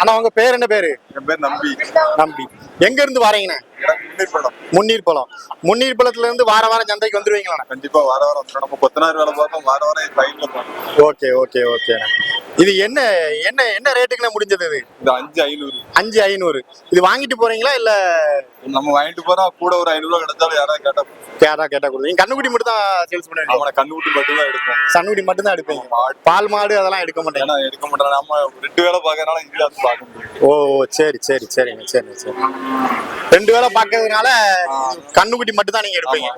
ஆனா உங்க பேர் என்ன பேரு? என் பேர் நம்பி. நம்பி. எங்க இருந்து வாரீங்கண்ணே முன்னீர் படம் முன்னீர் பழம். முன்னீர் பழத்துல இருந்து வார வாரம் சந்தைக்கு வந்துருவீங்களா கண்டிப்பா வார வாரம். நம்ம கொத்தனார் வேலை பார்ப்போம். வார வாரம் ஓகே ஓகே ஓகே இது என்ன என்ன என்ன ரேட்டுக்குண்ணே முடிஞ்சது இது? இந்த அஞ்சு ஐநூறு. அஞ்சு ஐநூறு. இது வாங்கிட்டு போறீங்களா இல்ல நம்ம வாங்கிட்டு போறோம் கூட ஒரு ஐநூறு ரூபா கிடைச்சாலும் யாராவது கேட்டா கேரா கேட்டா கொடுங்க கண்ணுக்குட்டி மட்டும் தான் சேல்ஸ் பண்ணுவீங்க? அவனை கண்ணுக்குட்டி மட்டும் தான் எடுப்போம். சன்னுக்குட்டி மட்டும் தான் எடுப்பீங்க? பால் மாடு அதெல்லாம் எடுக்க மாட்டேங்க? ஏன்னா எடுக்க மாட்டோம். நம்ம ரெண்டு வேலை பார்க்கறதுனால இதுல வந்து பார்க்க முடியும் ஓ சரி சரி சரிங்க சரிங்க சரி. ரெண்டு வேளை பார்க்கறதுனால கண்ணுக்குட்டி மட்டும் தான் நீங்க எடுப்பீங்க?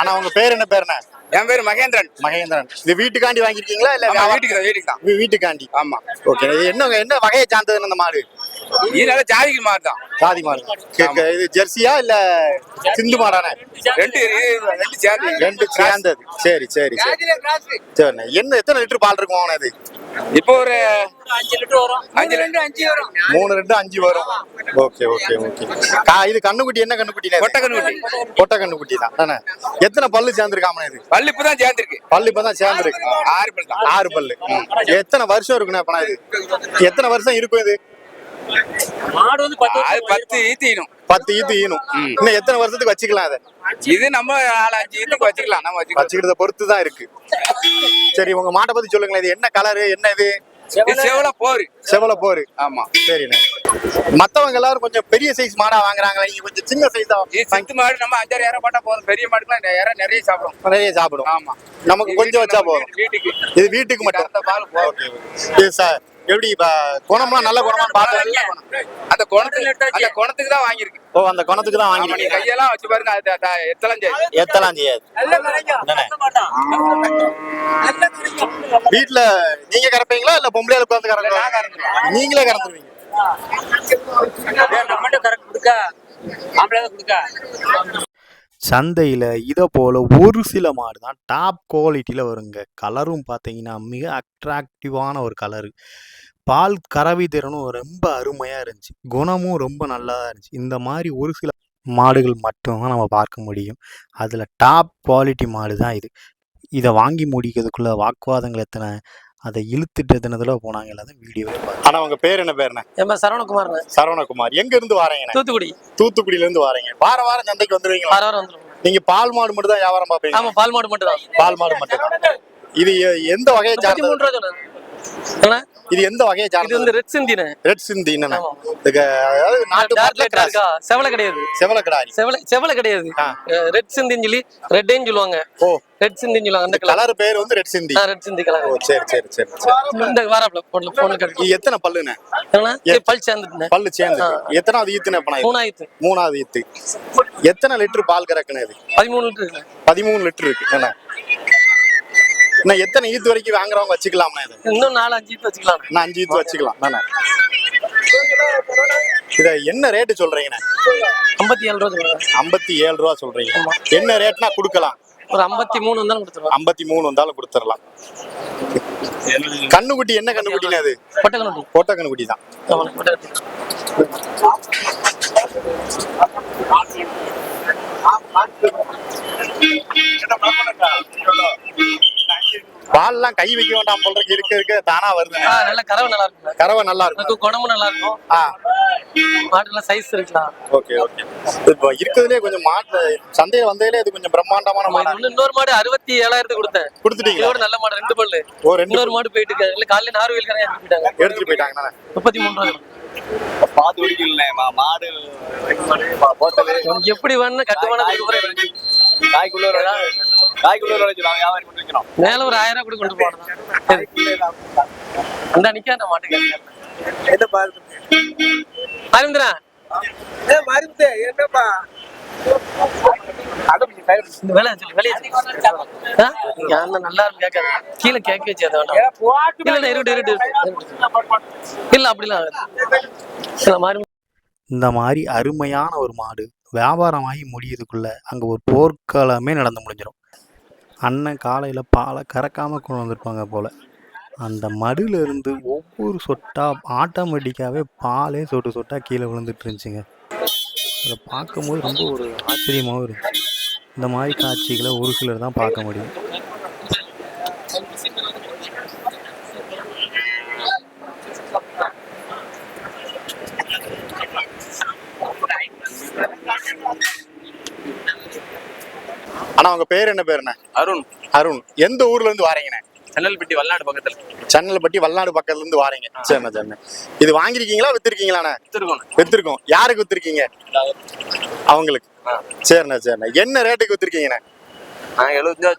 ஆனா உங்க பேர் என்ன பேருண்ணே என் பேர் மகேந்திரன். மகேந்திரன். இது வீட்டுக்காண்டி வாங்கிருக்கீங்களா இல்ல? வீட்டுக்கு வீட்டுக்கு தான். வீட்டுக்காண்டி. ஆமா. ஓகே இது என்ன என்ன வகையை சார்ந்ததுன்னு அந்த மாடு? இதனால ஜாதிக்கு மாறு தான். சாதி மாடு. இது ஜெர்சியா இல்ல சிந்து மாடானே? ரெண்டு ரெண்டு சேர்ந்து ரெண்டு சேர்ந்தது. சரி சரி சரி. சரிண்ணே. என்ன எத்தனை லிட்டர் பால் இருக்கும் அவனது இப்போ ஒரு அஞ்சு லிட்டர் வரும். அஞ்சு லிட்டர் அஞ்சு வரும். மூணு ரெண்டு அஞ்சு வரும். Okay okay okay. கா இது கண்ணுக்குட்டி என்ன கண்ணுக்குட்டி? கொட்டை கண்ணுக்குட்டி. கொட்டை கண்ணுக்குட்டி தான். தானே? எத்தனை பல்லு சேர்ந்துருக்காம இது? பல்லு இப்போ தான் சேர்ந்துருக்கு. பல்லு இப்பதான் சேர்ந்துருக்கு. ஆறு பல்லு தான். ஆறு பல்லு. எத்தனை வருஷம் இருக்குண்ணே அப்பனா இது? எத்தனை வருஷம் இருக்கும் இது? அது பத்து ஈத்தினும் பத்து ஈத்து ஈனும் இன்னும் எத்தனை வருஷத்துக்கு வச்சுக்கலாம் அதை? இது நம்ம நாலு அஞ்சு ஈத்துக்கு வச்சுக்கலாம். நம்ம வச்சுக்கிறத பொறுத்து தான் இருக்கு. சரி உங்க மாட்டை பத்தி சொல்லுங்களேன். இது என்ன கலரு என்ன இது? இது செவல போரு. செவல போரு. ஆமா. சரிண்ணே. மத்தவங்க எல்லாரும் கொஞ்சம் பெரிய சைஸ் மாடா வாங்குறாங்களே நீங்க கொஞ்சம் சின்ன சைஸா இது சித்து மாடு நம்ம அஞ்சாறு இறை போட்டா போதும். பெரிய மாடுக்குலாம் இறை நிறைய சாப்பிடும். நிறைய சாப்பிடும். ஆமா. நமக்கு கொஞ்சம் வச்சா போதும். வீட்டுக்கு. இது வீட்டுக்கு மட்டும். இது சார். எப்படி இப்ப குணம்லாம் நல்ல குணமா பார்த்து அந்த குணத்துக்கு அந்த குணத்துக்கு தான் வாங்கியிருக்கு. ஓ அந்த குணத்துக்கு தான் வாங்கிருக்கீங்க கையெல்லாம் வச்சு பாருங்க அது எத்தலாம் செய்யுது? எத்தலாம் செய்யாது? வீட்ல நீங்க கறப்பீங்களா இல்ல பொம்பளையால உட்காந்து நான் கறக்குறீங்க கறந்துருவேன். நீங்களே கறந்துருவீங்க சந்தையில் இதை போல் ஒரு சில மாடு தான் டாப் குவாலிட்டியில் வருங்க. கலரும் பார்த்தீங்கன்னா மிக அட்ராக்டிவான ஒரு கலரு பால் கறவை திறனும் ரொம்ப அருமையாக இருந்துச்சு. குணமும் ரொம்ப நல்லா இருந்துச்சு. இந்த மாதிரி ஒரு சில மாடுகள் மட்டும்தான் நம்ம பார்க்க முடியும். அதில் டாப் குவாலிட்டி மாடு தான் இது. இதை வாங்கி முடிக்கிறதுக்குள்ளே வாக்குவாதங்கள் எத்தனை? அதை இழுத்துட்டு தடவை போனாங்க எல்லாத்தையும் வீடியோவே பார்த்து. ஆனால் உங்கள் பேர் என்ன பேருண்ணே? என் பேர் சரவணகுமார்ண்ணே. சரவணகுமார். எங்க இருந்து வாரீங்கண்ணே தூத்துக்குடி. தூத்துக்குடியில இருந்து வாரீங்க. வார வாரம் சந்தைக்கு வந்துருவீங்களா? வார வாரம் வந்துடும் நீங்க பால் மாடு மட்டும் தான் வியாபாரம் பார்ப்பீங்க? ஆமா பால் மாடு மட்டும் தான் பால் மாடு மட்டும் தான் இது எந்த வகையை சார்ந்தது ரூபா இது எந்த வகையை இது சார்ந்தது வந்து ரெட் சிந்தினே ரெட் சிந்தி ஆமா. இதுக்கு அதாவது நாட்டு டார்க் மாட்டுல கிராஸ் இருக்கா? செவலை கிடையாது. செவலக்கடாரி செவலை செவலை கிடையாது. ஆ. ரெட் சிந்தின்னு சொல்லி ரெட்டேன்னு சொல்லுவாங்க. ஓ. ரெட் சிந்தின்னு சொல்லுவாங்க அந்த இந்த கலர் கலர் பேர் வந்து ரெட் சிந்தி. ரெட் சிந்தி கலர் ஓ சரி சரி சரி சரி. இந்த வாராப்ல போன்ல போன்ல கிடைக்கும் இது எத்தனை பல்லுண்ணே? இது பல் சேர்ந்துட்டேன் பல்லு சேர்ந்து எத்தனாவது ஈத்துனே அப்பனா இது? மூணாயிரத்து மூணாவது ஈத்து. எத்தனை லிட்டர் பால் கறக்குன்னு இது? பதிமூணு லிட்டர். பதிமூணு லிட்டர் இருக்கு. என்ன? இன்னும் எத்தனை ஈத்து வரைக்கும் வாங்குறவங்க வச்சுக்கலாம்ண்ணே இது? இன்னும் நாலு அஞ்சு லிட்டர் வச்சுக்கலாம். இன்னும் அஞ்சு ஈத்து வச்சுக்கலாம். தானே இத என்ன ரேட்டு சொல்றீங்கண்ணே? ஐம்பத்தி ஏழு ரூபா ஐம்பத்தி ஏழு ரூபா சொல்றீங்க. என்ன ரேட்னா கொடுக்கலாம். ஒரு ஐம்பத்தி மூணு வந்தாலும் கொடுத்துருவேன் ஐம்பத்தி மூணு வந்தாலும் கொடுத்துடலாம். கண்ணுக்குட்டி என்ன கண்ணுக்குட்டினே அது கோட்டை கண்ணுக்குட்டி தான். ஆமாண்ணே கொட்டக்கணுட்டி பால்லாம் கை வைக்க வேண்டாம் போல இருக்கு. இருக்க இருக்க. தானா வருது. நல்ல கறவை நல்லா இருக்குண்ணே கறவை நல்லா இருக்கும். குணமும் நல்லா இருக்கும். மாடுலாம் சைஸ் இருக்கலாம் ஓகே ஓகே. இப்போ இருக்கிறதுலே கொஞ்சம் மாட்டு சந்தையில வந்ததுல இது கொஞ்சம் பிரம்மாண்டமான மாடா. இன்னொரு மாடு அறுபத்தி ஏழாயிரத்துக்கு கொடுத்தேன். கொடுத்துட்டீங்களா? இதோட நல்ல மாடு ரெண்டு பல்லு. ஓ ரெண்டு இன்னொரு மாடு போயிட்டு இருக்காரு இல்ல காலையில நாறு எடுத்துட்டு போயிட்டாங்க எடுத்துட்டு போயிட்டாங்கண்ணா முப்பத்தி மூணு ரூபா பாத்து குடிக்கல மாடு. எப்படி வேணும்னு கட்டுமான காய்க்குள்ள காய்க்குள்ள வியாபாரம் பண்ணி மேல ஒரு ஆயிரம் ரூபாய் கூட கொண்டு போகணும். அந்த நிக்க அந்த மாட்டுக்கு என்ன பாரு அரவிந்தரா ஏ மருந்து என்னப்பா? கீழே கேட்க வச்சு இல்ல இல்ல இருட்டு இருட்டு இல்ல அப்படிலாம் ஆகாது. சில மாதிரி இந்த மாதிரி அருமையான ஒரு மாடு வியாபாரமாகி முடியறதுக்குள்ள அங்கே ஒரு போர்க்களமே நடந்து முடிஞ்சிடும் அண்ணன் காலையில் பாலை கறக்காமல் கொண்டு வந்திருப்பாங்க போல். அந்த மடுலேருந்து ஒவ்வொரு சொட்டாக ஆட்டோமேட்டிக்காகவே பாலே சொட்டு சொட்டாக கீழே விழுந்துட்டு இருந்துச்சுங்க. அதை பார்க்கும்போது ரொம்ப ஒரு ஆச்சரியமாகவும் இருக்குது இந்த மாதிரி காட்சிகளை ஒரு சிலர் தான் பார்க்க முடியும். ஆனா உங்க பேர் என்ன பேருண்ணே அருண். அருண். எந்த ஊர்ல இருந்து வாரீங்கண்ணே? சென்னல்பட்டி வல்லாடு பக்கத்துல. சென்னல்பட்டி வல்லாடு பக்கத்துல இருந்து வாரீங்க. சரிண்ணா சரிண்ணா இது வாங்கிருக்கீங்களா வித்திருக்கீங்களாண்ணே? திருக்கோணம் வித்திருக்கோம். யாருக்கு வித்திருக்கீங்க? அவங்களுக்கு. சரிண்ணா சரிண்ணா. என்ன ரேட்டுக்கு வித்திருக்கீங்கண்ணே? எழுபத்தஞ்சா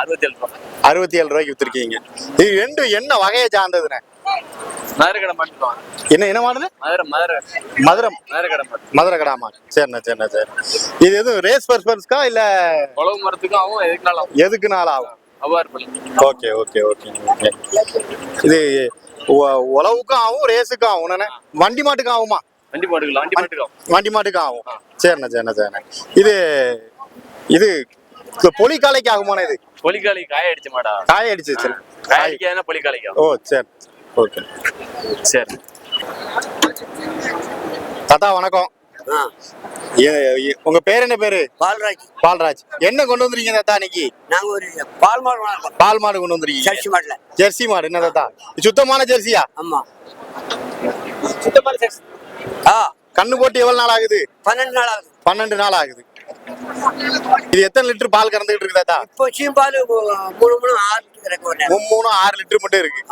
அறுபத்தி ஏழு ரூபா. அறுபத்தி ஏழு ரூபாய்க்கு வித்திருக்கீங்க. இது ரெண்டும் என்ன வகையை சார்ந்ததுண்ணே? மதுரை கடை மாட்டுவோம் என்ன என்ன மாடுது? மதுரை மதுரை. மதுரை. மதுரை கடை மாட்டு மதுரை கடாமா சரிண்ணா சரிண்ணா சரி. இது எதுவும் ரேஸ் பர்பஸ்க்கா இல்ல உழவு மரத்துக்கும் ஆகும் எதுக்குனாலும் எதுக்குனால ஆகும்? பண்ணி ஓகே ஓகே ஓகே ஓகே. இது உழவுக்கும் ஆகும் ரேஸுக்கும் ஆகும். வண்டி மாட்டுக்கும் ஆகுமா? வண்டி மாட்டுக்கலாம் வண்டி மாட்டுக்கலாம் வண்டி மாட்டுக்கும் ஆகும். சரிண்ணா சரிண்ணா சரிண்ணா. இது இது பொலிக்காலைக்கு ஆகுமாண்ணே இது? பொலிக்காளி காய அடிச்ச மாடா. காய அடிச்சு சரி காய அடிக்காதுன்னா ஓ சரி. ஓகே சரி. தாத்தா வணக்கம். உங்க பேர் என்ன பேரு? பால்ராஜ். பால்ராஜ். என்ன கொண்டு வந்துருக்கீங்க தாத்தா இன்னைக்கு? நாங்க ஒரு பால் மாடு பால் மாடு கொண்டு வந்துருக்கீங்க. சர்ச்சி மாடுல. ஜெர்சி மாடு. என்ன தாத்தா? இது சுத்தமான ஜெர்சியா? ஆமா. ஆ. கண்ணு போட்டு எவ்வளவு நாள் ஆகுது? பன்னெண்டு நாள் ஆகுது. பன்னெண்டு நாள் ஆகுது. இது எத்தனை லிட்டர் பால் கறந்துகிட்டு இருக்கு தாத்தா? இப்போ சீம்பால் மூணு மூணு ஆறு மூணு மூணு ஆறு லிட்டர் மட்டும் இருக்கு.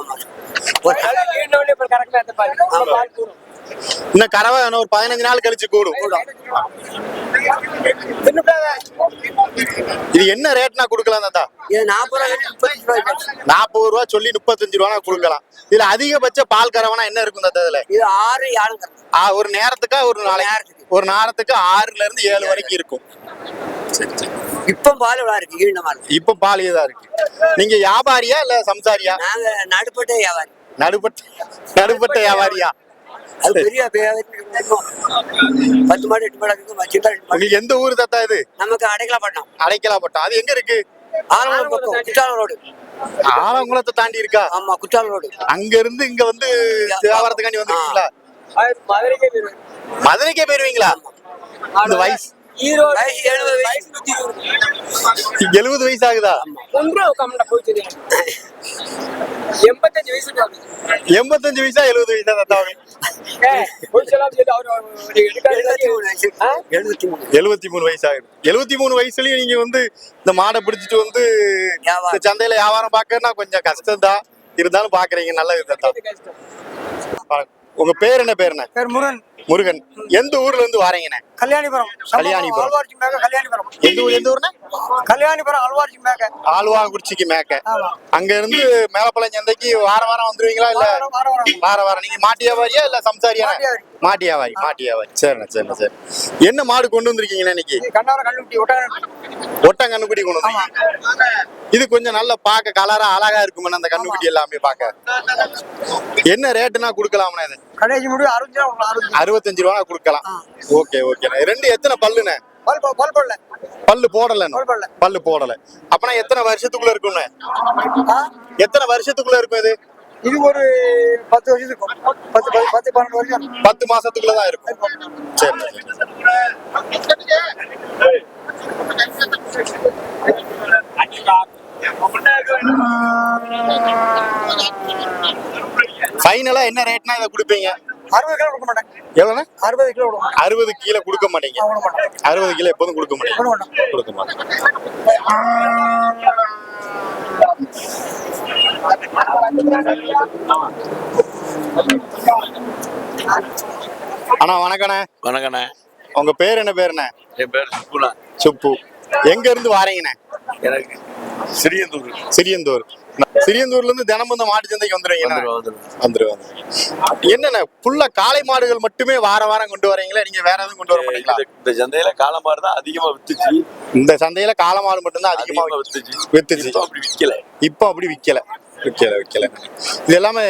இன்னும் கறவை இன்னும் ஒரு பதினஞ்சு நாள் கழிச்சு கூடும். இது என்ன ரேட்னா கொடுக்கலாம் தாத்தா? நாற்பது ரூபா சொல்லி முப்பத்தஞ்சு ரூபா கொடுக்கலாம். இதுல அதிகபட்ச பால் கறவைனா என்ன இருக்கும் தாத்தா இதுல? இது ஆறு ஆ, ஒரு நேரத்துக்கா ஒரு நாளைக்கு. ஒரு நேரத்துக்கு ஆறுல இருந்து ஏழு வரைக்கும் இருக்கும். இப்போ பால் இருக்கு? இப்ப பால் தான் இருக்கு. நீங்க வியாபாரியா இல்ல சம்சாரியா? நாங்க நடுப்பட்ட வியாபாரி. நடுப்பட்ட நடுப்பட்ட வியாபாரியா? அது பெரிய. பத்து மாடு எட்டு மாடு உங்களுக்கு எந்த ஊர் தாத்தா இது? நமக்கு அடைக்கலாம் பண்ணோம் அடைக்கலாப்பட்டா அது எங்க இருக்கு? ஆலங்குளம் பக்கம் குற்றாலம் ரோடு. ஆலங்குளத்தை தாண்டி இருக்கா? ஆமா குற்றாலம் ரோடு. அங்க இருந்து இங்க வந்து வியாபாரத்துக்காண்டி வந்துருக்கீங்களா? மதுரைக்கே போயிருவீங்களா? இந்த வயசு எழுபது வயசு. எழுபது ஆகுதா. எண்பத்தஞ்சு வயசா எழுபது வயசா மூணு வயசு. மூணு. எழுபத்தி மூணு வயசு ஆகுது எழுபத்தி மூணு வயசுலயும் நீங்க வந்து இந்த மாடை பிடிச்சிட்டு வந்து சந்தையில வியாபாரம் பார்க்கறதுனா கொஞ்சம் கஷ்டம் தான் இருந்தாலும் பாக்குறீங்க நல்லது தாத்தா உங்க பேர் என்ன பேருண்ணே? பேர் முருகன். முருகன். எந்த ஊர்ல இருந்து வாரீங்கண்ணே? கல்யாணிபுரம். கல்யாணிபுரம். கல்யாணிபுரம். எந்த ஊர் எந்த ஊர்ண்ணே? கல்யாணிபுரம் அல்வாரிச்சி மேக்க ஆலுவா குடிச்சிக்கு மேக்க. அங்க இருந்து மேலப்பழம் சந்தைக்கு வார வாரம் வந்துருவீங்களா இல்ல. வார வாரம் நீங்க மாட்டு வியாபாரியா இல்ல சம்சாரியா மாட்டு வியாபாரி. மாட்டு வியாபாரி சரிண்ணே சரிண்ணே சரி. என்ன மாடு கொண்டு வந்திருக்கீங்கண்ணே இன்னைக்கு? இது கண்ணாவரம் கல்லுக்குட்டி ஒட்டகம் ஒட்டங்கண்ணுக்குடி கொண்டு வந்தீங்க இது கொஞ்சம் நல்ல பார்க்க கலரா அழகா இருக்குமே அந்த கண்ணுக்குட்டி எல்லாமே பார்க்க. என்ன ரேட்டுனா கொடுக்கலாம்ண்ணே இது? கடைசி முடி அறுபது ரூபா அறுபது அறுபத்தஞ்சு ரூபா கொடுக்கலாம். ஓகே ஓகேண்ணே ரெண்டு எத்தனை பல்லுண்ணே? பல்லு போடல பல் போடல. பல்லு போடல. அப்பனா எத்தனை வருஷத்துக்குள்ள இருக்கும்ண்ணே? ஆ? எத்தனை வருஷத்துக்குள்ள இருக்கும் இது? இது ஒரு பத்து வருஷத்துக்கு. பத்து பத்து பன்னெண்டு வருஷம். பத்து மாசத்துக்குள்ள தான் இருக்கும். சரி ஃபைனலா என்ன ரேட்னா இதை கொடுப்பீங்க? அறுபது கிலோ கொடுக்க மாட்டேன். எவ்வளோண்ணே? அறுபது கிலோ அறுபது கீழே கொடுக்க மாட்டீங்க. அறுபது கிலோ எப்போதும் கொடுக்க மாட்டீங்க. கொடுக்க மாட்டேன். கொடுக்க மாட்டேன் அண்ணா வணக்கண்ணே. வணக்கண்ணே. உங்க பேர் என்ன பேருண்ணே? என் பேர் சுப்புலா சுப்பு. எங்க இருந்து வாரீங்கண்ணே? எனக்கு சிறியந்தூர். சிறியந்தூர். சிறியந்தூர்ல இருந்து தினமும் இந்த மாட்டு சந்தைக்கு வந்துருவீங்க வந்துருவாங்க என்னண்ணே ஃபுல்லா காளை மாடுகள் மட்டுமே வார வாரம் கொண்டு வரீங்களா? நீங்க வேற எதுவும் கொண்டு வர மாட்டீங்களா? இந்த- சந்தையில காலமாடு தான் அதிகமா வித்துச்சு. இந்த சந்தையில காளை மாடு மட்டும்தான் அதிகமா வித்துச்சு. வித்துச்சு. அப்படி விக்கல. இப்போ அப்படி விக்கல. விக்கல விக்கல. இது எல்லாமே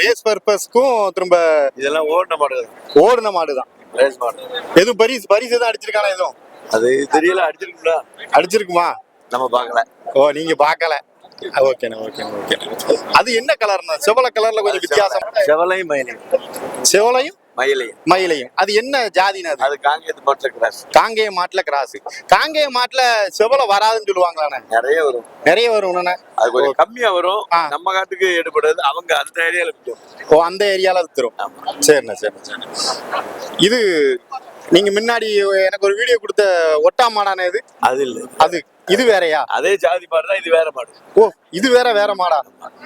ரேஸ் பர்பஸ்க்கும் திரும்ப இதெல்லாம் ஓடின மாடு ஓடுன மாடு தான். ரேஸ் மாடு. எதுவும் பரிசு பரிசு எதுவும் அடிச்சிருக்கானா எதுவும்? அது தெரியல அடிச்சிருக்குங்களா அடிச்சிருக்குமா? நம்ம பார்க்கல. ஓ நீங்க பார்க்கல. ஓகேண்ணே ஓகேண்ணே ஓகேண்ணே அது என்ன கலர்னா செவல கலர்ல கொஞ்சம் வித்தியாசம் செவலையும் மயிலையும் செவலையும் மயிலையும். மயிலையும். அது என்ன ஜாதினா அது? காங்கேயத்து மாட்டுல கிராஸ். காங்கேய மாட்டுல கிராஸ். காங்கேய மாட்டுல செவல வராதுன்னு சொல்லுவாங்களாண்ணே? நிறைய வரும். நிறைய வரும்ண்ணே அது கொஞ்சம் கம்மியா வரும். நம்ம காட்டுக்கு எடுபடாது அவங்க அந்த ஏரியால விற்கும். ஓ அந்த ஏரியால வித்துரும். சரிண்ணே சரிண்ணே இது நீங்க முன்னாடி எனக்கு ஒரு வீடியோ கொடுத்த ஒட்டா மாடானே இது? அது இல்ல. அது இது வேறயா? அதே ஜாதி மாடு தான் இது வேற மாடு. ஓ இது வேற வேற மாடா?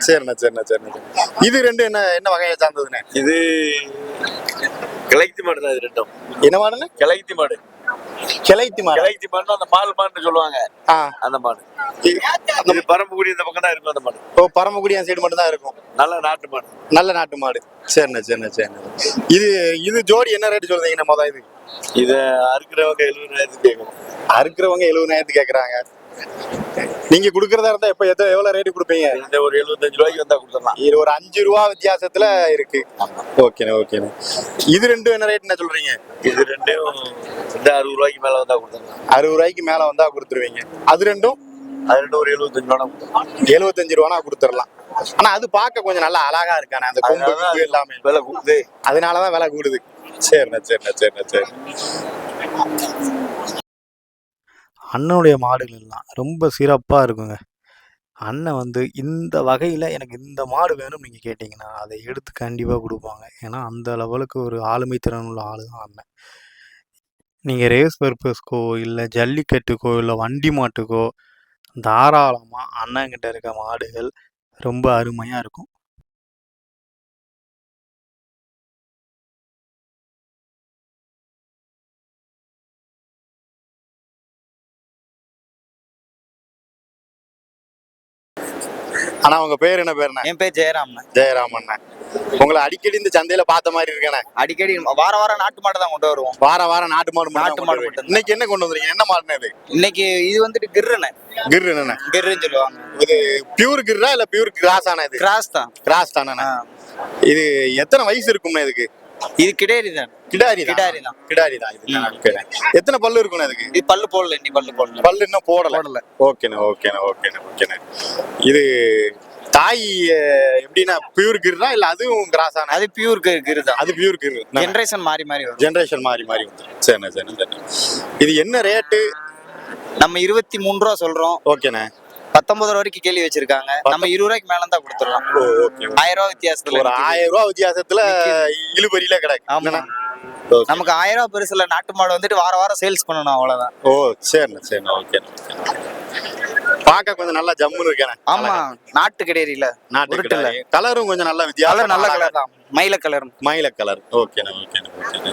சரிண்ணா சரிண்ணா சரிண்ணா. இது ரெண்டு என்ன என்ன வகையை சார்ந்ததுண்ணே? இது கிளைத்தி மாடு தான் இது ரெண்டும். என்ன மாடுண்ணே? கிளைத்தி மாடு. கிளைத்தி மாடு? கிளைத்தி மாடு அந்த மால் மாடுன்னு சொல்லுவாங்க. அந்த மாடு. இது பரம்புக்குடி இந்த பக்கம் தான் இருக்கும் அந்த மாடு. ஓ பரமக்குடி அந்த சைடு மட்டும் தான் இருக்கும். நல்ல நாட்டு மாடு. நல்ல நாட்டு மாடு. சரிண்ணா சரிண்ணா சரிண்ணா. இது இது ஜோடி என்ன ரேட் சொல்றீங்கண்ணா மொதல் இது? இத அறுக்கிறவங்க எழுபதாயிரத்துக்கு கேட்கணும். அறுக்கிறவங்க எழுபதாயிரத்து கேக்குறாங்க. நீங்க குடுக்கறதா இருந்தா எப்ப எத்தனை எவ்வளவு ரேட்டு கொடுப்பீங்க? இந்த ஒரு எழுபத்தஞ்சு ரூபாய்க்கு வந்தா கொடுத்துடலாம். இது ஒரு அஞ்சு ரூபா வித்தியாசத்துல இருக்கு. ஓகேண்ணே ஓகேண்ணே. இது ரெண்டும் என்ன ரேட் என்ன சொல்றீங்க? இது ரெண்டையும் இந்த அறுபது ரூபாய்க்கு மேல வந்தா கொடுத்துடலாம். அறுபது ரூபாய்க்கு மேல வந்தா கொடுத்துருவீங்க. அது ரெண்டும்? அது ரெண்டும் ஒரு எழுபத்தஞ்சு ரூபா எழுபத்தஞ்சு ரூபானா கொடுத்துடலாம். ஆனா அது பார்க்க கொஞ்சம் நல்லா அழகா இருக்கானே அந்த கொம்பு எல்லாமே. விலை கொடுத்து அதனாலதான் விலை கூடுது. சரிண்ணா சரிண்ணா சரிண்ணா சரி அண்ணனுடைய மாடுகள் எல்லாம் ரொம்ப சிறப்பாக இருக்குங்க. அண்ணன் வந்து இந்த வகையில் எனக்கு இந்த மாடு வேணும் நீங்கள் கேட்டிங்கன்னா அதை எடுத்து கண்டிப்பாக கொடுப்பாங்க. ஏன்னா அந்த லெவலுக்கு ஒரு ஆளுமை திறன் உள்ள ஆளு தான் அண்ணன். நீங்கள் ரேஸ் பர்பஸ்க்கோ இல்லை ஜல்லிக்கட்டுக்கோ இல்லை வண்டி மாட்டுக்கோ தாராளமாக அண்ணன்கிட்ட இருக்க மாடுகள் ரொம்ப அருமையாக இருக்கும். ஆனா உங்க பேர் என்ன பேருண்ணே? என் பேர் ஜெயராம்ண்ணே. ஜெயராம் அண்ணன் உங்களை அடிக்கடி இந்த சந்தையில பார்த்த மாதிரி இருக்கேனே அடிக்கடி வார வாரம் நாட்டு மாடு தான் கொண்டு வருவோம். வார வாரம் நாட்டு மாடு நாட்டு மாடு மட்டும். இன்னைக்கு என்ன கொண்டு வந்தீங்க என்ன மாடுண்ணே இது? இன்னைக்கு இது வந்துட்டு கிர்ருண்ணே. கிர் என்னண்ணே கிர்ருன்னு சொல்லுவாங்க. இது பியூர் கிர்ரா இல்ல பியூர் கிராஸ் ஆனா இது? கிராஸ் தான். கிராஸ் தானே. இது எத்தனை வயசு இருக்கும்ண்ணே இதுக்கு? இது கிடேரி தான் கிடாரி கிடாரி தான். கிடாரி தான் இது. எத்தனை பல்லு இருக்குண்ணே இதுக்கு இது பல்லு போடல இன்னி பல்லு போடல. பல்லு இன்னும் போடல. போடல. ஓகேண்ணே ஓகேண்ணே ஓகேண்ணே ஓகேண்ணே. இது தாய் எப்படின்னா பியூர் கிர்ரா இல்ல அதுவும் கிராஸ் ஆனா அது பியூர் கிரு தான் அது பியூர் கிர் ஜென்ரேஷன் மாறி மாறி வரும். ஜென்ரேஷன் மாறி மாறி வந்துடும் சரிண்ணே சரிண்ணே சரிண்ணே. இது என்ன ரேட்டு நம்ம இருபத்தி மூணு ரூபா சொல்றோம். ஓகேண்ணே. பத்தொன்பது ரூபா வரைக்கும் கேள்வி வச்சிருக்காங்க. நம்ம இருபது ரூபாய்க்கு மேல தான் கொடுத்துடலாம் ஓகே ஆயிரம் ரூபா வித்தியாசத்துல ஒரு. ஆயிரம் ரூபாய் வித்தியாசத்துல இழுபறியில கிடக்கு. ஆமா? நமக்கு ஆயிரம் ரூபாய் பெருசுல நாட்டு மாடு வந்துட்டு வார வாரம் சேல்ஸ் பண்ணணும் அவ்வளவுதான். ஓ சரிண்ணே சரிண்ணே ஓகேண்ணே பார்க்க கொஞ்சம் நல்லா ஜம்முன்னு இருக்கேண்ணே. ஆமா நாட்டு கிடேரியில நாட்டு. கலரும் கொஞ்சம் நல்ல கலர் வித்தியாசம் நல்ல கலர் தான். மயில கலர். மயில கலர். ஓகேண்ணே ஓகேண்ணே ஓகேண்ணே.